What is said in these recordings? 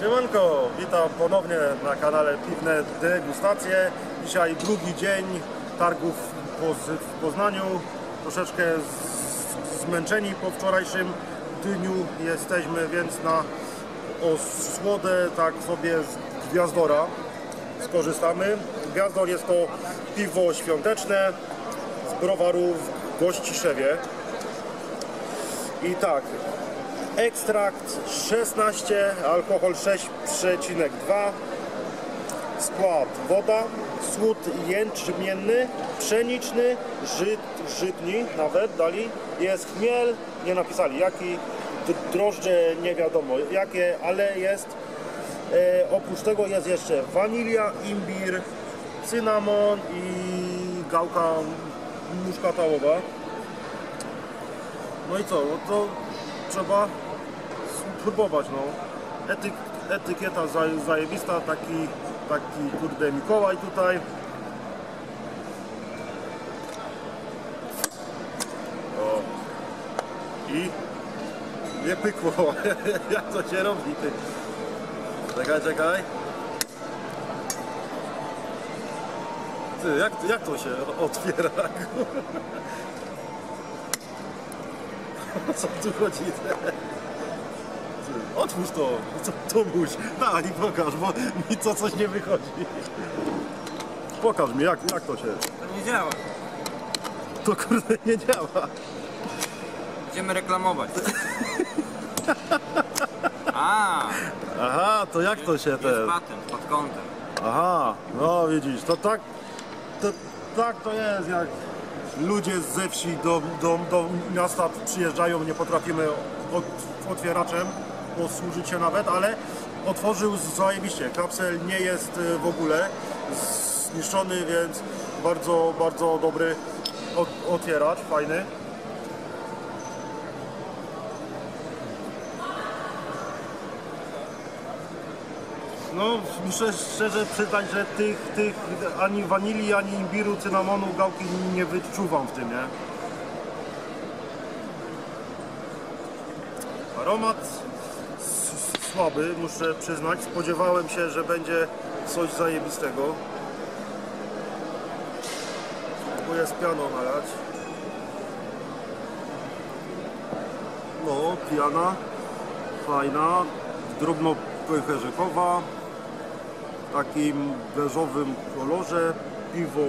Siemanko, witam ponownie na kanale Piwne Degustacje. Dzisiaj drugi dzień targów w Poznaniu. Troszeczkę zmęczeni po wczorajszym dniu jesteśmy, więc na osłodę tak sobie z Gwiazdora skorzystamy. Gwiazdor jest to piwo świąteczne z browaru w Gościszewie. I tak, ekstrakt 16, alkohol 6,2, skład woda, słód jęczmienny, pszeniczny, żyt, żytni nawet dali, jest chmiel, nie napisali jaki, drożdże nie wiadomo jakie, ale jest, e, oprócz tego jest jeszcze wanilia, imbir, cynamon i gałka muszkatałowa. No i co, no to trzeba spróbować, no. Etyk, etykieta za- zajebista, taki, taki kurde Mikołaj tutaj. O. I nie pykło. Jak to się robi, ty? Czekaj, czekaj. Ty, jak, jak to się otwiera? Co tu chodzi? Otwórz to, co tu muś. I pokaż, bo mi to coś nie wychodzi. Pokaż mi, jak, jak to się... To nie działa. To kurde nie działa. Będziemy reklamować. A, Aha, to jak to się jest te... patent pod kątem. Aha, no widzisz, to tak... To, tak to jest, jak ludzie ze wsi do, do, do miasta przyjeżdżają, nie potrafimy od, otwieraczem posłużyć się nawet, ale otworzył zajebiście. Kapsel nie jest y, w ogóle zniszczony, więc bardzo, bardzo dobry ot, otwieracz, fajny. No, muszę szczerze przyznać, że tych, tych ani wanilii, ani imbiru, cynamonu, gałki nie wyczuwam w tym, nie? Aromat słaby, muszę przyznać. Spodziewałem się, że będzie coś zajebistego. Próbuję z pianą nalać. No, piana fajna, drobno pęcherzykowa, takim beżowym kolorze, piwo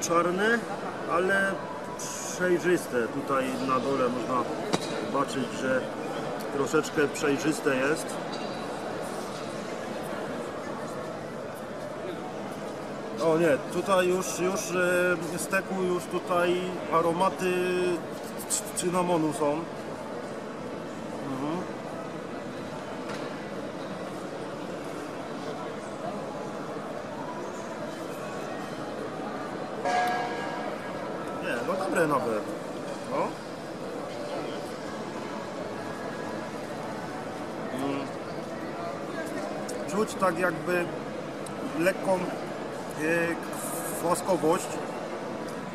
czarne, ale przejrzyste. Tutaj na dole można zobaczyć, że troszeczkę przejrzyste jest. O nie, tutaj już, już z teku już tutaj aromaty cynamonu są. Nie, no dobre nawet. No. Mm. Czuć tak jakby lekką e, kwaskowość.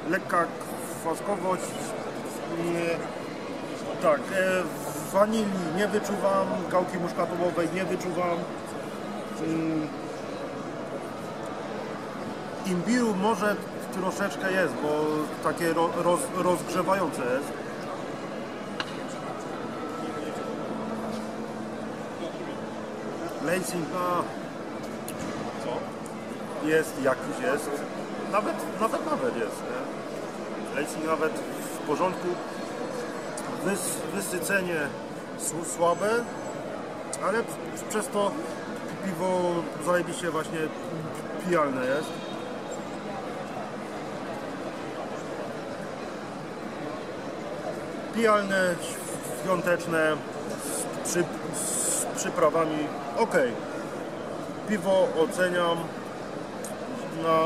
Lekka kwaskowość. Tak, e, wanilii nie wyczuwam, gałki muszkatołowej nie wyczuwam. Imbiru może troszeczkę jest, bo takie ro, roz, rozgrzewające jest. Lacing, a co? Jest jakiś jest. Nawet, nawet, nawet jest. Nie? Nawet w porządku. Wys, wysycenie słabe, ale przez to piwo zajebiście właśnie pijalne jest. Pijalne, świąteczne, z, przy, z przyprawami. Ok. Piwo oceniam na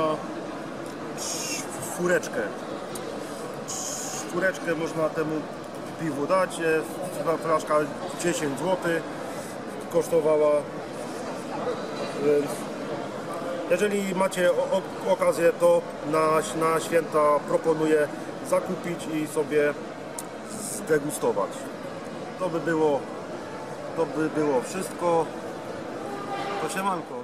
czwóreczkę. Czwóreczkę można temu piwu dać. Jest flaszka 10 zł kosztowała. Więc jeżeli macie okazję, to na, na święta proponuję zakupić i sobie zdegustować. To by było to by było wszystko. To siemanko.